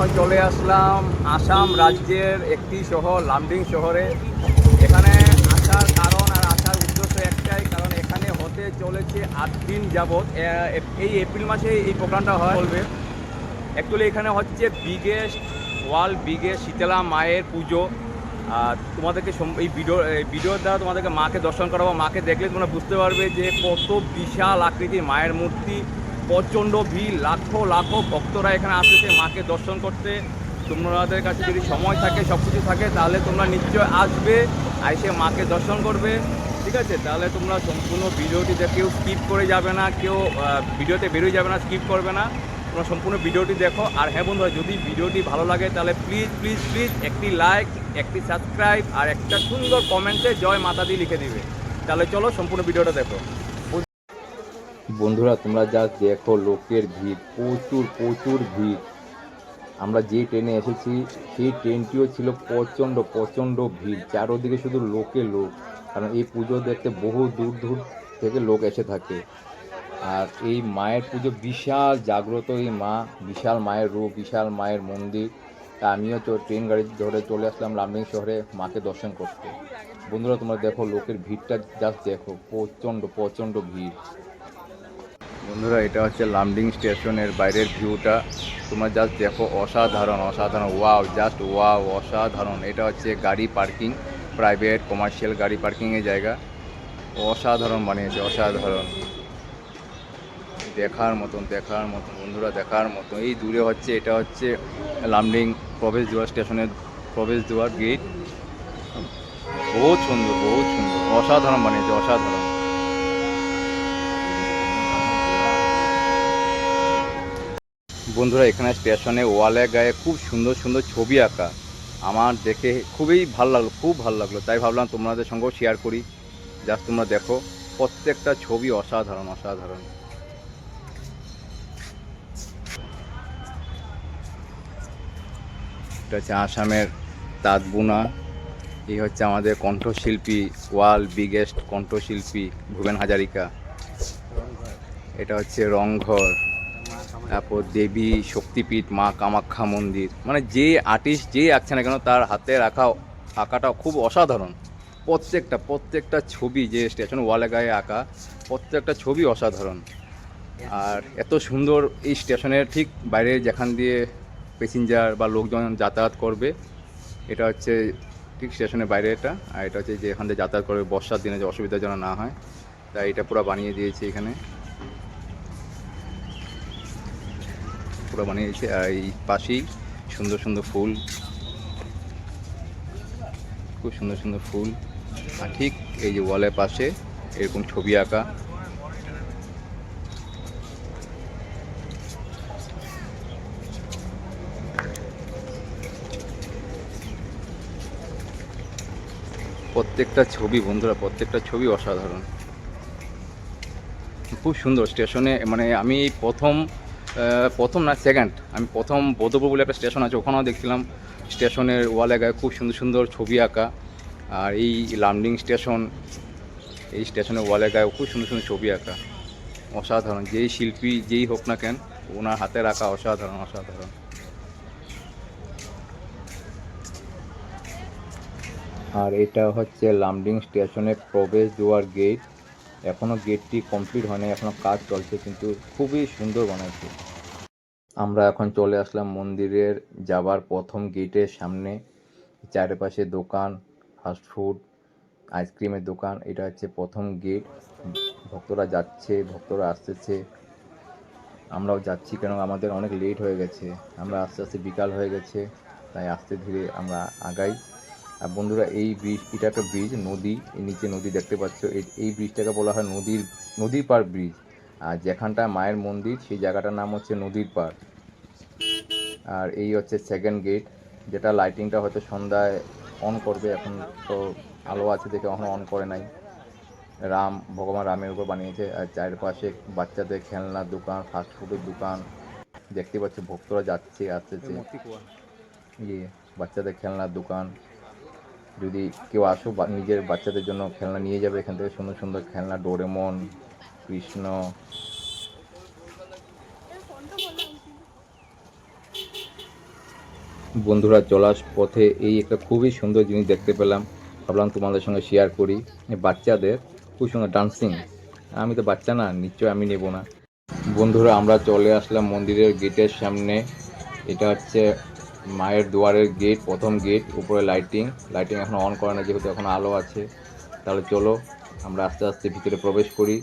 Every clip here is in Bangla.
এখন চলে আসলাম আসাম রাজ্যের একটি শহর লামডিং শহরে। এখানে আসার কারণ আর আসার উদ্দেশ্য একটাই কারণ এখানে হতে চলেছে আট দিন যাবৎ। এই এপ্রিল মাসে এই প্রোগ্রামটা হয়। বলবে। অ্যাকচুয়ালি এখানে হচ্ছে বিগেস্ট ওয়ার্ল্ড বিগেস্ট শীতলা মায়ের পুজো। আর তোমাদেরকে এই ভিডিও এই ভিডিওর দ্বারা তোমাদেরকে মাকে দর্শন করাবো। মাকে দেখলে তোমরা বুঝতে পারবে যে কত বিশাল আকৃতির মায়ের মূর্তি। প্রচণ্ড ভিড়, লাখো লাখো ভক্তরা এখানে আসতেছে মাকে দর্শন করতে। তোমাদের কাছে যদি সময় থাকে সব কিছু থাকে, তাহলে তোমরা নিশ্চয় আসবে, এসে মাকে দর্শন করবে, ঠিক আছে? তাহলে তোমরা সম্পূর্ণ ভিডিওটিতে কেউ স্কিপ করে যাবে না, কেউ ভিডিওতে বেরোয় যাবে না স্কিপ করবে না। তোমরা সম্পূর্ণ ভিডিওটি দেখো। আর হ্যাঁ বন্ধুরা, যদি ভিডিওটি ভালো লাগে, তাহলে প্লিজ প্লিজ প্লিজ একটি লাইক একটি সাবস্ক্রাইব আর একটা সুন্দর কমেন্টে জয় মাতা দিয়ে লিখে দিবে। তাহলে চলো সম্পূর্ণ ভিডিওটা দেখো। বন্ধুরা, তোমরা যা দেখো লোকের ভিড়, প্রচুর প্রচুর ভিড়। আমরা যে ট্রেনে এসেছি, সেই ট্রেনটিও ছিল প্রচণ্ড প্রচণ্ড ভিড়। চারোদিকে শুধু লোকে লোক, কারণ এই পুজো দেখতে বহু দূর দূর থেকে লোক এসে থাকে। আর এই মায়ের পুজো বিশাল জাগ্রত এই মা, বিশাল মায়ের রূপ, বিশাল মায়ের মন্দির। তা আমিও তো ট্রেন গাড়ি ধরে চলে আসলাম লামডিং শহরে মাকে দর্শন করতে। বন্ধুরা, তোমরা দেখো লোকের ভিড়টা জাস্ট দেখো, প্রচণ্ড প্রচণ্ড ভিড়। বন্ধুরা, এটা হচ্ছে লামডিং স্টেশনের বাইরের ভিউটা তোমরা জাস্ট দেখো, অসাধারণ অসাধারণ ওয়াও জাস্ট ওয়াও অসাধারণ। এটা হচ্ছে গাড়ি পার্কিং প্রাইভেট কমার্শিয়াল গাড়ি পার্কিংয়ের জায়গা। অসাধারণ বানিয়েছে, অসাধারণ। দেখার মতন দেখার মতন, বন্ধুরা, দেখার মতন। এই দূরে হচ্ছে, এটা হচ্ছে লামডিং প্রবেশ দুয়ার স্টেশনের প্রবেশ দুয়ার গেট বহুত সুন্দর বহুত সুন্দর। অসাধারণ বানিয়েছে, অসাধারণ। বন্ধুরা, এখানে স্টেশনে। ওয়ালে গায়ে খুব সুন্দর সুন্দর ছবি আঁকা। আমার দেখে খুবই ভালো লাগল, খুব ভালো লাগল। তাই ভাবলাম তোমাদের সঙ্গেও শেয়ার করি। জাস্ট তোমরা দেখো, প্রত্যেকটা ছবি অসাধারণ অসাধারণ। এটা হচ্ছে আসামের তাঁতবুনা এই হচ্ছে আমাদের কণ্ঠশিল্পী, ওয়ার্ল্ড বিগেস্ট কণ্ঠশিল্পী ভুবেন হাজারিকা। এটা হচ্ছে রংঘর। তারপর দেবী, শক্তিপীঠ, মা কামাখ্যা মন্দির। মানে যে আর্টিস্ট যে আঁকছে না কেন তার হাতে রাখা, আঁকাটা খুব অসাধারণ। প্রত্যেকটা প্রত্যেকটা ছবি যে স্টেশন ওয়ালে গায়ে আঁকা, প্রত্যেকটা ছবি অসাধারণ। আর এত সুন্দর এই স্টেশনের ঠিক বাইরে যেখান দিয়ে প্যাসেঞ্জার বা লোকজন যাতায়াত করবে, এটা হচ্ছে ঠিক স্টেশনের বাইরে এটা। আর এটা হচ্ছে যে এখান দিয়ে যাতায়াত করবে, বর্ষার দিনে যে অসুবিধা যেন না হয়, তাই এটা পুরো বানিয়ে দিয়েছে এখানে। পুরো বানিয়েছে আর এই পাশেই সুন্দর সুন্দর ফুল। খুব সুন্দর সুন্দর ফুল। আর ঠিক এই যে ওয়ালের পাশে এরকম ছবি আঁকা। প্রত্যেকটা ছবি বন্ধুরা, প্রত্যেকটা ছবি অসাধারণ। খুব সুন্দর স্টেশনে মানে আমি প্রথম প্রথম না সেকেন্ড আমি প্রথম বোধপুর বলে একটা স্টেশন আছে, ওখানেও দেখছিলাম। স্টেশনের ওয়ালে গায়ে খুব সুন্দর সুন্দর ছবি আঁকা। আর এই লামডিং স্টেশন এই স্টেশনের ওয়ালে গায়ে খুব সুন্দর সুন্দর ছবি আঁকা। অসাধারণ। যেই শিল্পী যেই হোক না কেন, ওনার হাতে রাখা অসাধারণ অসাধারণ। আর এটা হচ্ছে লামডিং স্টেশনের প্রবেশ দুয়ার গেট এখনও গেটটি কমপ্লিট হয়নি এখনও কাজ চলছে, কিন্তু খুবই সুন্দর বানাচ্ছে আমরা এখন চলে আসলাম মন্দিরের যাবার প্রথম গেটের সামনে। চারিপাশে দোকান ফাস্টফুড আইসক্রিমের দোকান, এটা হচ্ছে প্রথম গেট ভক্তরা যাচ্ছে, ভক্তরা আসতেছে। আমরাও যাচ্ছি কেন, আমাদের অনেক লেট হয়ে গেছে। আমরা আস্তে আস্তে বিকাল হয়ে গেছে, তাই আস্তে ধীরে আমরা আগাই। আর বন্ধুরা এই ব্রিজ এটা একটা ব্রিজ নদী নিচে নদী দেখতে পাচ্ছ। এই এই ব্রিজটাকে বলা হয় নদীর নদীর পার ব্রিজ। আর যেখানটা মায়ের মন্দির সেই জায়গাটার নাম হচ্ছে নদীর পার আর এই হচ্ছে সেকেন্ড গেট যেটা লাইটিংটা হয়তো সন্ধ্যায় অন করবে এখন তো আলো আছে দেখে এখনও অন করে নাই। রাম ভগবান রামের উপর বানিয়েছে আর চারপাশে বাচ্চাদের খেলনার দোকান ফাস্টফুডের দোকান। দেখতে পাচ্ছ ভক্তরা যাচ্ছে আসতেছে। ইয়ে বাচ্চাদের খেলনার দোকান। যদি কেউ আসো বা- নিজের বাচ্চাদের জন্য খেলনা নিয়ে যাবে এখান থেকে সুন্দর সুন্দর খেলনা, ডোরেমন, কৃষ্ণ। বন্ধুরা চলার পথে। এই একটা খুবই সুন্দর জিনিস দেখতে পেলাম। ভাবলাম তোমাদের সঙ্গে শেয়ার করি। বাচ্চাদের খুব সুন্দর ডান্সিং আমি তো বাচ্চা না, নিশ্চয় আমি নেব না। বন্ধুরা, আমরা চলে আসলাম মন্দিরের গেটের সামনে। এটা হচ্ছে মায়ের দুয়ারের গেট প্রথম গেট উপরে লাইটিং লাইটিং এখন অন করে না যেহেতু এখন আলো আছে। তাহলে চলো, আমরা আস্তে আস্তে ভিতরে প্রবেশ করি,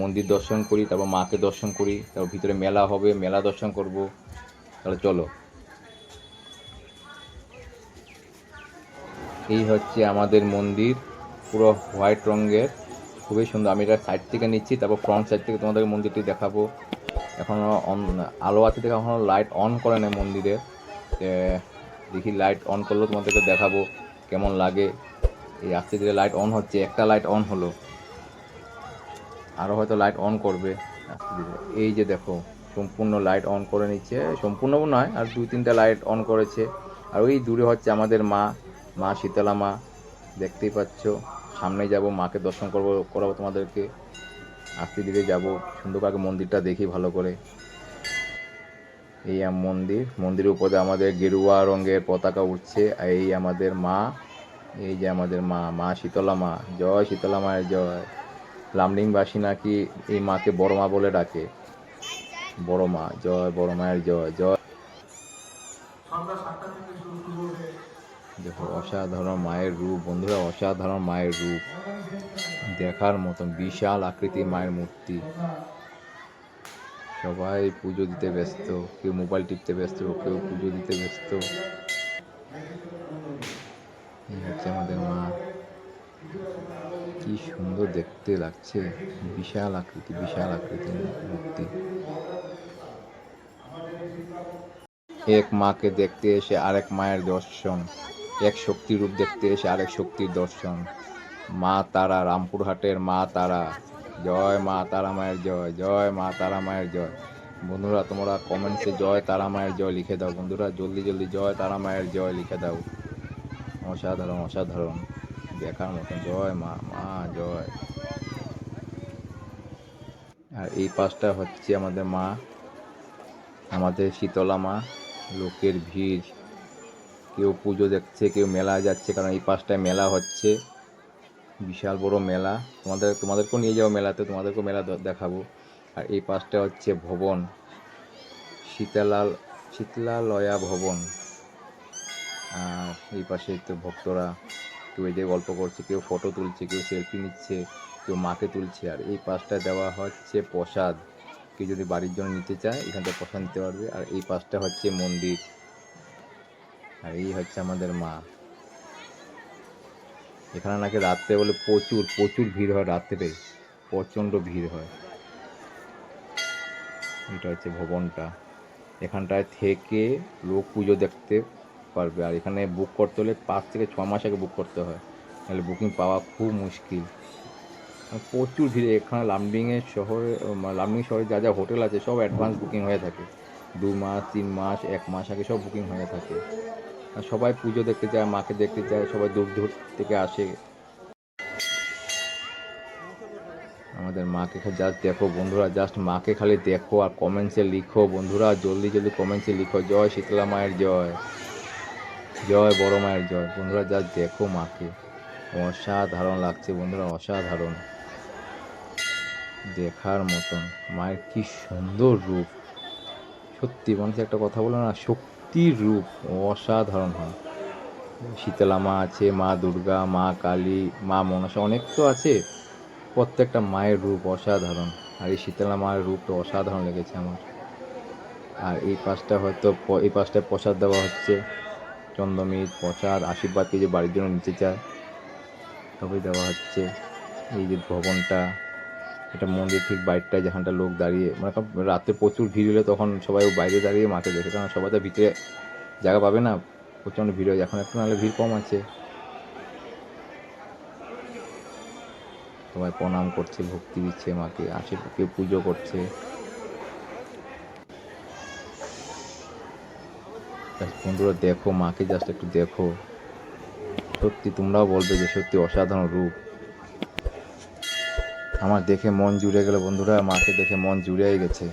মন্দির দর্শন করি, তারপর মাকে দর্শন করি, তারপর ভিতরে মেলা হবে, মেলা দর্শন করব। তাহলে চলো। এই হচ্ছে আমাদের মন্দির, পুরো হোয়াইট রঙের, খুবই সুন্দর। আমি এটা সাইড থেকে নিচ্ছি, তারপর ফ্রন্ট সাইড থেকে তোমাদের মন্দিরটি দেখাবো। এখনও আলো আছে দেখে এখনও লাইট অন করে নেই মন্দিরে। দেখি লাইট অন করলেও তোমাদেরকে দেখাবো কেমন লাগে। এই আস্তে ধীরে লাইট অন হচ্ছে, একটা লাইট অন হলো। আরও হয়তো লাইট অন করবে। আস্তে ধীরে এই যে দেখো, সম্পূর্ণ লাইট অন করে নিচ্ছে। সম্পূর্ণ নয়, আর দুই তিনটা লাইট অন করেছে। আর ওই দূরে হচ্ছে আমাদের মা মা শীতলা মা। দেখতেই পাচ্ছ, সামনে যাব, মাকে দর্শন করব, করাবো তোমাদেরকে। আস্তে ধীরে যাব সুন্দর আগে মন্দিরটা দেখি ভালো করে। এই মন্দির। মন্দিরের উপরে আমাদের গেরুয়া রঙের পতাকা উঠছে। এই আমাদের মা, এই যে আমাদের মা মা শীতলা মা। জয় শীতলা মায়ের জয়। লামডিংবাসী নাকি এই মাকে বড় মা বলে ডাকে। বড় মা, জয় বড় মায়ের জয় জয়। দেখো, অসাধারণ মায়ের রূপ। বন্ধুরা, অসাধারণ মায়ের রূপ। দেখার মতন বিশাল আকৃতির মায়ের মূর্তি। সবাই পুজো দিতে ব্যস্ত, কেউ মোবাইল টিপতে ব্যস্ত, কেউ পুজো দিতে ব্যস্ত। এই হচ্ছে আমাদের মা। কি সুন্দর দেখতে লাগছে। বিশাল আকৃতি, বিশাল আকৃতির মূর্তি। এক মাকে দেখতে এসে আরেক মায়ের দর্শন। এক শক্তি রূপ দেখতে এসে আরেক শক্তির দর্শন। মা তারা, রামপুরহাটের মা তারা। জয় মা তারা মায়ের জয় জয় মা তারা মায়ের জয়। বন্ধুরা, তোমরা কমেন্টসে জয় তারা মায়ের জয় লিখে দাও। বন্ধুরা, জলদি জলদি জয় তারা মায়ের জয় লিখে দাও। অসাধারণ অসাধারণ। দেখার মতন জয় মা মা জয়। আর এই পাশটা হচ্ছে আমাদের মা, আমাদের শীতলা মা, লোকের ভিড়। কেউ পুজো দেখছে, কেউ মেলা যাচ্ছে, কারণ এই পাশটায় মেলা হচ্ছে। বিশাল বড় মেলা। তোমাদের তোমাদেরকেও নিয়ে যাব মেলাতে, তোমাদেরকেও মেলা দেখাবো। আর এই পাশটা হচ্ছে ভবন। শীতলাল শীতলালয়া ভবন। আর এই পাশে তো ভক্তরা কেউ এদের গল্প করছে, কেউ ফটো তুলছে, কেউ সেলফি নিচ্ছে, কেউ মাকে তুলছে। আর এই পাশটায় দেওয়া হচ্ছে প্রসাদ। কেউ যদি বাড়ির জন্য নিতে চায়, এখান থেকে প্রসাদ নিতে পারবে। আর এই পাশটা হচ্ছে মন্দির। আর এই হচ্ছে আমাদের মা। এখানে নাকি রাত্রে বলে প্রচুর প্রচুর ভিড় হয় রাত্রে, প্রচণ্ড ভিড় হয়। এটা হচ্ছে ভবনটা। এখানটায় থেকে লোক পুজো দেখতে পারবে। আর এখানে বুক করতে হলে পাঁচ থেকে ছ মাস আগে বুক করতে হয়। তাহলে বুকিং পাওয়া খুব মুশকিল। প্রচুর ভিড়। এখানে লামডিংয়ের শহরে লামডিং শহরে যা যা হোটেল আছে সব অ্যাডভান্স বুকিং হয়ে থাকে। দু মাস, তিন মাস, এক মাস আগে সব বুকিং হয়ে থাকে। সবাই পুজো দেখতে যায়, মাকে দেখতে যায়, সবাই দূর দূর থেকে আসে। আমাদের মাকে জাস্ট দেখো বন্ধুরা জাস্ট মাকে খালি দেখো আর কমেন্টসে লিখো। বন্ধুরা, জলদি জলদি কমেন্টসে লিখো। জয় শীতলা মায়ের জয়। জয় বড় মায়ের জয়। বন্ধুরা জাস্ট দেখো মাকে। অসাধারণ লাগছে বন্ধুরা, অসাধারণ। দেখার মতন। মায়ের কি সুন্দর রূপ। সত্যি, মানুষ একটা কথা বলে না শক্তির রূপ, অসাধারণ হয়। শীতলা মা আছে, মা দুর্গা, মা কালী, মা মনসা, অনেক তো আছে। প্রত্যেকটা মায়ের রূপ অসাধারণ। আর এই শীতলা মায়ের রূপটা অসাধারণ লেগেছে আমার। আর এই পাশটা হয়তো এই পাশটায় প্রসাদ দেওয়া হচ্ছে। চন্দ্রমিত প্রসাদ, আশীর্বাদ যে বাড়ির জন্য নিতে চায় তবেই দেওয়া হচ্ছে। এই যে ভবনটা এটা মন্দির ঠিক বাইরটায় যেখানটা লোক দাঁড়িয়ে মানে রাতে প্রচুর ভিড় হলে তখন সবাই বাইরে দাঁড়িয়ে মাকে দেখে কারণ সবাই তো ভিতরে জায়গা পাবে না, প্রচণ্ড ভিড় হয় এখন একটু নাহলে ভিড় কম আছে। সবাই প্রণাম করছে, ভক্তি দিচ্ছে মাকে আশীর্বাদ কেউ পুজো করছে। বন্ধুরা, দেখো, মাকে জাস্ট একটু দেখো। সত্যি তোমরাও বলবে যে সত্যি অসাধারণ রূপ। আমার দেখে মন জুড়ে গেল বন্ধুরা, মাকে দেখে মন জুড়েই গেছে।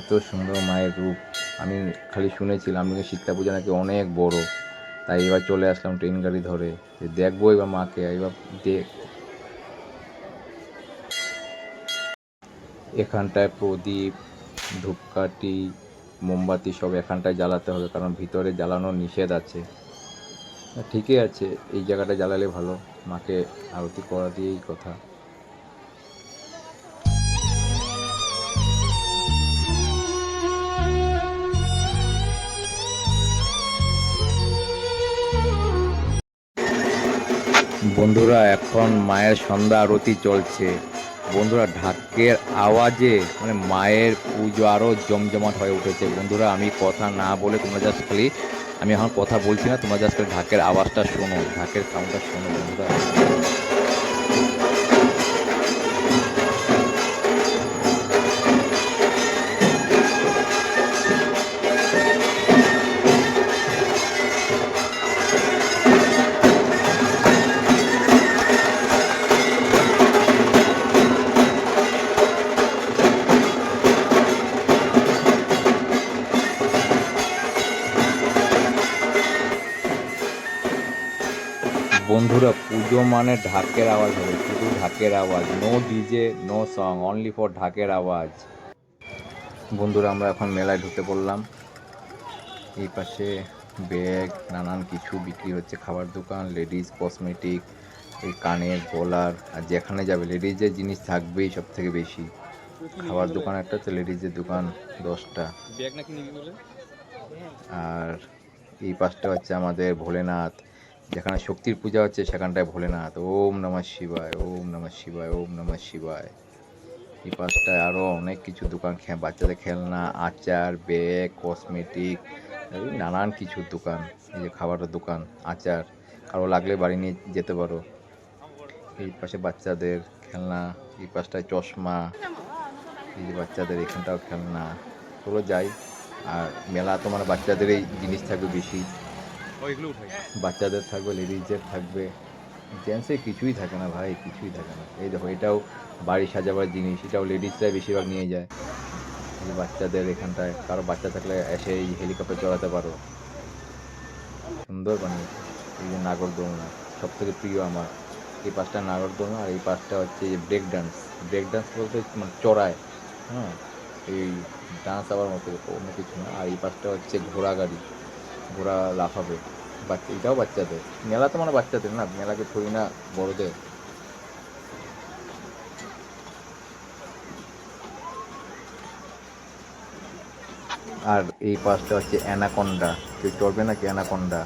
এত সুন্দর মায়ের রূপ। আমি খালি শুনেছিলাম নাকি শীতলা পূজা নাকি অনেক বড়। তাই এবার চলে আসলাম ট্রেন গাড়ি ধরে। যে দেখব এবার মাকে, এবার দেখ এখানটায় প্রদীপ, ধূপকাঠি, মোমবাতি সব এখানটায় জ্বালাতে হবে, কারণ ভিতরে জ্বালানো নিষেধ আছে। ঠিকই আছে, এই জায়গাটা জ্বালালে ভালো। মাকে আরতি করা দিয়েই কথা। বন্ধুরা, এখন মায়ের সন্ধ্যা আরতি চলছে। বন্ধুরা, ঢাকের আওয়াজে মানে মায়ের পুজো আরও জমজমাট হয়ে উঠেছে। বন্ধুরা, আমি কথা না বলে তোমরা জাস্ট খালি, আমি এখন কথা বলছি না, তোমরা জাস্ট খালি ঢাকের আওয়াজটা শোনো, ঢাকের সাউন্ডটা শোনো বন্ধুরা। পুজো মানে ঢাকের আওয়াজ হবে শুধু ঢাকের আওয়াজ no DJ no song only for ঢাকের আওয়াজ। বন্ধুরা আমরা এখন মেলায় ঢুকে পড়লাম। এই পাশে ব্যাগ নানান কিছু বিক্রি হচ্ছে খাবার দোকান লেডিস কসমেটিক এই কানের গলার আর যেখানে যাবে লেডিজের জিনিস থাকবেই সব থেকে বেশি। খাবার দোকান একটা তো লেডিজের দোকান দশটা। আর এই পাশটা হচ্ছে আমাদের ভোলেনাথ। যেখানে শক্তির পূজা হচ্ছে, সেখানটায় ভোলেনাথ। ওম নমঃ শিবায়, ওম নমঃ শিবায়, ওম নমঃ শিবায়। এই পাশটায় আরও অনেক কিছু দোকান বাচ্চাদের খেলনা, আচার, ব্যাগ, কসমেটিক নানান কিছু দোকান। এই যে খাবারের দোকান, আচার। কারও লাগলে বাড়ি নিয়ে যেতে পারো। এই পাশে বাচ্চাদের খেলনা, এই পাশটায় চশমা। এই যে বাচ্চাদের এখানটাও খেলনা। চলো যাই। আর মেলা তোমার বাচ্চাদের এই জিনিস থাকবে বেশি। বাচ্চাদের থাকবে লেডিজদের থাকবে। জেন্টসের কিছুই থাকে না ভাই, কিছুই থাকে না। এই দেখো, এটাও বাড়ি সাজাবার জিনিস, এটাও লেডিসরাই বেশিরভাগ নিয়ে যায়। বাচ্চাদের এখানটায়, কারও বাচ্চা থাকলে এসে এই হেলিকপ্টার চড়াতে পারো। সুন্দর বানিয়েছে। এই যে নাগরদোলনা সব থেকে প্রিয় আমার। এই পাঁচটা নাগরদোলনা আর এই পাশটা হচ্ছে যে ব্রেক ডান্স ব্রেক ডান্স বলতে মানে চড়ায় হ্যাঁ এই ডান্স আবার মতো, অন্য কিছু না। আর এই পাশটা হচ্ছে ঘোড়া গাড়ি ঘোড়া লাফাবে। বাচ্চা এটাও বাচ্চাদের। মেলা তো মানে বাচ্চাদের না? মেলাকে থরি না বড়দের। আর এই পাশটা হচ্ছে অ্যানাকন্ডা। কেউ চড়বে নাকি অ্যানাকন্ডা?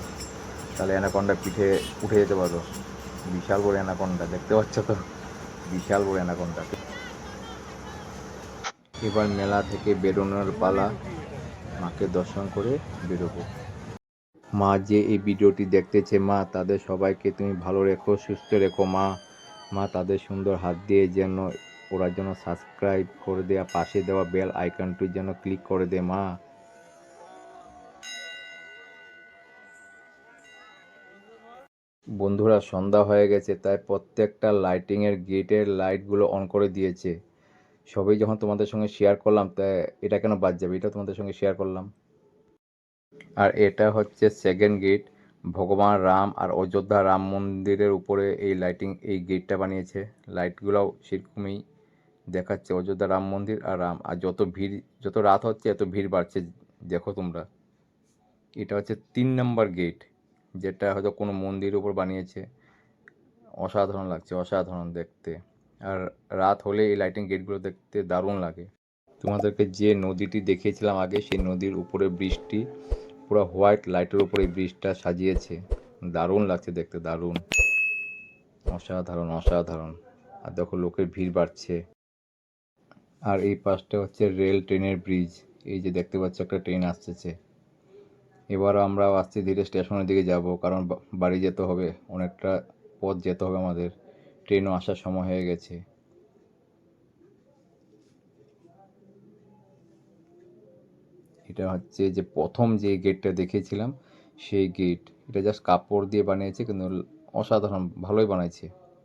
তাহলে অ্যানাকন্ডা পিঠে উঠে যেতে পারো। বিশাল বড় অ্যানাকন্ডা, দেখতে পাচ্ছ তো? বিশাল বড় অ্যানাকন্ডা। এবার মেলা থেকে বেরোনোর পালা। মাকে দর্শন করে বেরোবো। মা যে এই ভিডিওটি দেখতেছে, মা, তাদের সবাইকে তুমি ভালো রেখো, সুস্থ রেখো, মা। মা, তাদের সুন্দর হাত দিয়ে যেন ওরা যেন সাবস্ক্রাইব করে দেয়া, পাশে দেওয়া বেল আইকনটি যেন ক্লিক করে দে মা। বন্ধুরা, সন্ধ্যা হয়ে গেছে, তাই প্রত্যেকটা লাইটিংয়ের গেটের লাইটগুলো অন করে দিয়েছে। সবই যখন তোমাদের সঙ্গে শেয়ার করলাম তাই এটা কেন বাদ যাবে? এটা তোমাদের সঙ্গে শেয়ার করলাম। আর এটা হচ্ছে সেকেন্ড গেট ভগবান রাম আর অযোধ্যা রাম মন্দিরের উপরে এই লাইটিং এই গেটটা বানিয়েছে। লাইটগুলোও সেরকমই দেখাচ্ছে অযোধ্যা রাম মন্দির আর রাম। আর যত ভিড়, যত রাত হচ্ছে, এত ভিড় বাড়ছে, দেখো তোমরা। এটা হচ্ছে তিন নম্বর গেট যেটা হয়তো কোনো মন্দিরের উপর বানিয়েছে। অসাধারণ লাগছে, অসাধারণ দেখতে। আর রাত হলে এই লাইটিং গেটগুলো দেখতে দারুণ লাগে। তোমাদেরকে যে নদীটি দেখিয়েছিলাম আগে, সেই নদীর উপরে বৃষ্টি পুরো হোয়াইট লাইটের উপরে এই ব্রিজটা সাজিয়েছে। দারুণ লাগছে দেখতে, দারুণ। অসাধারণ অসাধারণ। আর দেখো লোকের ভিড় বাড়ছে। আর এই পাশটা হচ্ছে রেল ট্রেনের ব্রিজ। এই যে দেখতে পাচ্ছ একটা ট্রেন আসতেছে। এবার আমরা আস্তে ধীরে স্টেশনের দিকে যাব, কারণ বাড়ি যেতে হবে, অনেকটা পথ যেতে হবে আমাদের। ট্রেনও আসার সময় হয়ে গেছে। এটা হচ্ছে যে প্রথম যে গেটটা দেখেছিলাম, সেই গেট এটা জাস্ট কাপড় দিয়ে বানিয়েছে, কিন্তু অসাধারণ, ভালোই বানাইছে।